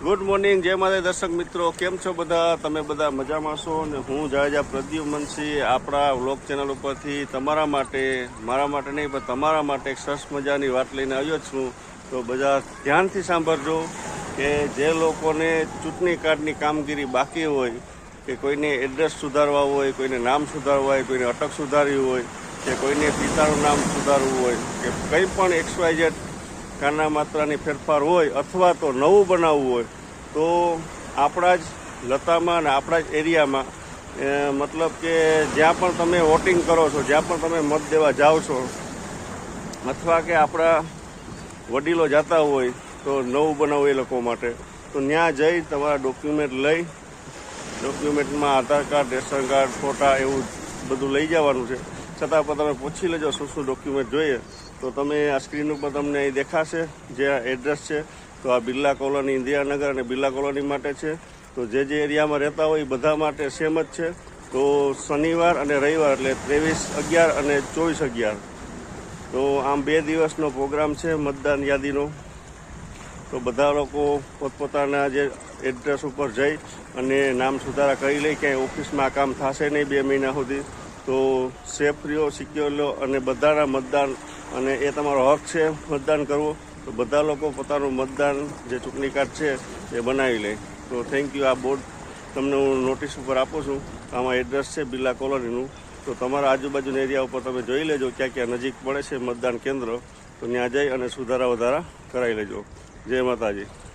Good morning જય માતા દર્શક મિત્રો, કેમ છો બધા? તમે બધા મજામાં છો? ને હું જાજા પ્રદ્યુમનસિંહ આપણા વ્લોગ ચેનલ ઉપરથી તમારા માટે, મારા માટે નહીં, પણ તમારા માટે એક સરસ મજાની વાત લઈને આવ્યો છું. તો બધા ધ્યાનથી સાંભળજો કે જે લોકોને ચૂંટણી કાર્ડની કામગીરી બાકી હોય, કે કોઈને એડ્રેસ સુધારવા હોય, કોઈને નામ સુધારવા હોય, કોઈને અટક સુધારવી હોય, કે કોઈને પિતાનું નામ સુધારવું હોય, કે કંઈ પણ એક્સવાયઝેડ વાય ઝેડ કાના માત્રાની ફેરફાર હોય અથવા તો નવું બનાવવું હોય, તો આપણા જ લતામાં અને આપણા જ એરિયામાં મતલબ કે જ્યાં પણ તમે વોટિંગ કરો છો, જ્યાં પણ તમે મત દેવા જાઓ છો, અથવા કે આપણા વડીલો જતા હોય, તો નવું બનાવવું એ લોકો માટે. તો ત્યાં જઈ તમારા ડોક્યુમેન્ટ લઈ ડોક્યુમેન્ટમાં આધાર કાર્ડ, રેશન કાર્ડ, ફોટા એવું બધું લઈ જવાનું છે. છતાં પણ તમે પૂછી લેજો શું શું ડોક્યુમેન્ટ જોઈએ. તો તમે આ સ્ક્રીન ઉપર તમને અહીં દેખાશે જે આ એડ્રેસ છે. તો આ બિરલા કોલોની ઇન્દિરાનગર અને બિરલા કોલોની માટે છે. તો જે જે એરિયામાં રહેતા હોય એ બધા માટે સેમ જ છે. તો શનિવાર અને રવિવાર એટલે ત્રેવીસ અગિયાર અને ચોવીસ અગિયાર. તો આમ બે દિવસનો પ્રોગ્રામ છે મતદાન યાદીનો. તો બધા લોકો પોતપોતાના જે એડ્રેસ ઉપર જઈ અને નામ સુધારા કરી લે, ક્યાંય ઓફિસમાં આ કામ થશે નહીં બે મહિના સુધી. તો સેફ રહ્યો સિક્યોર લો અને બધાના મતદાન અને એ તમારો હક છે મતદાન કરવું. તો બધા લોકો પોતાનું મતદાન જે ચૂંટણી કાર્ડ છે એ બનાવી લે. તો થેન્ક યુ આ બોર્ડ તમને હું નોટિસ ઉપર આપું છું. આમાં એડ્રેસ છે બિરલા કોલોનીનું. તો તમારા આજુબાજુના એરિયા ઉપર તમે જોઈ લેજો ક્યાં ક્યાં નજીક પડે છે મતદાન કેન્દ્ર. તો ત્યાં જઈ અને સુધારા વધારા કરાવી લેજો. જય માતાજી.